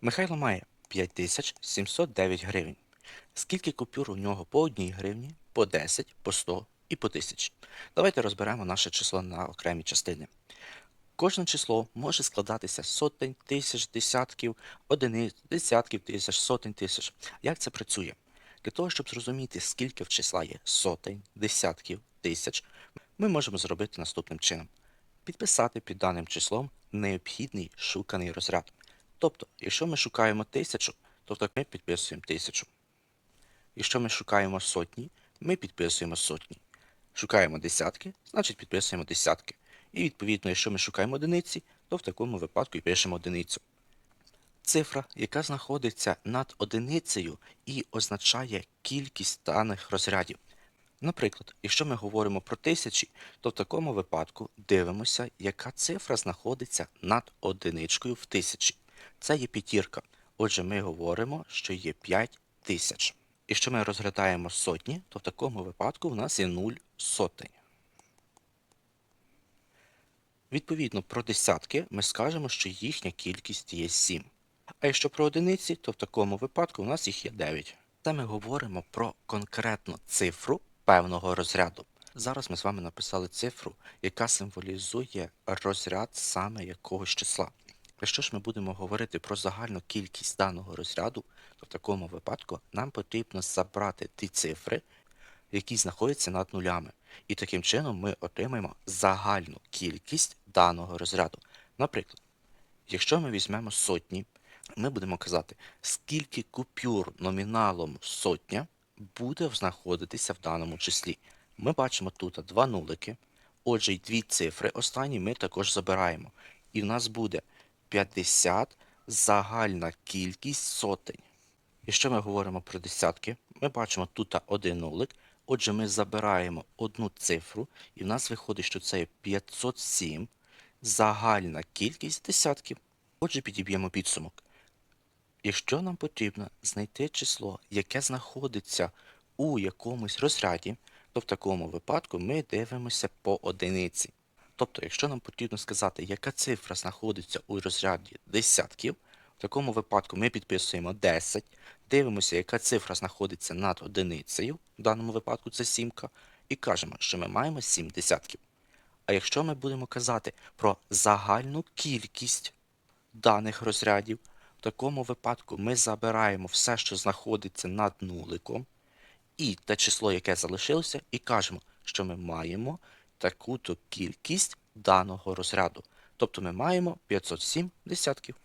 Михайло має 5709 гривень. Скільки купюр у нього по 1 гривні, по 10, по 100 і по 1000? Давайте розберемо наше число на окремі частини. Кожне число може складатися сотень, тисяч, десятків, одиниць, десятків тисяч, сотень тисяч. Як це працює? Для того, щоб зрозуміти, скільки в числа є сотень, десятків, тисяч, ми можемо зробити наступним чином. Підписати під даним числом необхідний шуканий розряд. Тобто, якщо ми шукаємо тисячу, то так ми підписуємо тисячу. Якщо ми шукаємо сотні, ми підписуємо сотні. Шукаємо десятки, значить підписуємо десятки. І відповідно, якщо ми шукаємо одиниці, то в такому випадку і пишемо одиницю. Цифра, яка знаходиться над одиницею і означає кількість даних розрядів. Наприклад, якщо ми говоримо про тисячі, то в такому випадку дивимося, яка цифра знаходиться над одиничкою в тисячі. Це є п'ятірка. Отже, ми говоримо, що є 5 тисяч. Якщо ми розглядаємо сотні, то в такому випадку в нас є 0 сотень. Відповідно, про десятки ми скажемо, що їхня кількість є 7. А якщо про одиниці, то в такому випадку у нас їх є 9. Це ми говоримо про конкретну цифру певного розряду. Зараз ми з вами написали цифру, яка символізує розряд саме якогось числа. Якщо ж ми будемо говорити про загальну кількість даного розряду, то в такому випадку нам потрібно забрати ті цифри, які знаходяться над нулями. І таким чином ми отримаємо загальну кількість даного розряду. Наприклад, якщо ми візьмемо сотні, ми будемо казати, скільки купюр номіналом сотня буде знаходитися в даному числі. Ми бачимо тут два нулики, отже, й дві цифри останні ми також забираємо. І в нас буде 50 загальна кількість сотень. Якщо ми говоримо про десятки, ми бачимо тут один нулик, отже, ми забираємо одну цифру, і в нас виходить, що це 507 загальна кількість десятків. Отже, підіб'ємо підсумок. Якщо нам потрібно знайти число, яке знаходиться у якомусь розряді, то в такому випадку ми дивимося по одиниці. Тобто, якщо нам потрібно сказати, яка цифра знаходиться у розряді десятків, в такому випадку ми підписуємо 10, дивимося, яка цифра знаходиться над одиницею, в даному випадку це сімка, і кажемо, що ми маємо 7 десятків. А якщо ми будемо казати про загальну кількість даних розрядів, в такому випадку ми забираємо все, що знаходиться над нуликом, і те число, яке залишилося, і кажемо, що ми маємо таку-то кількість даного розряду. Тобто ми маємо 507 десятків.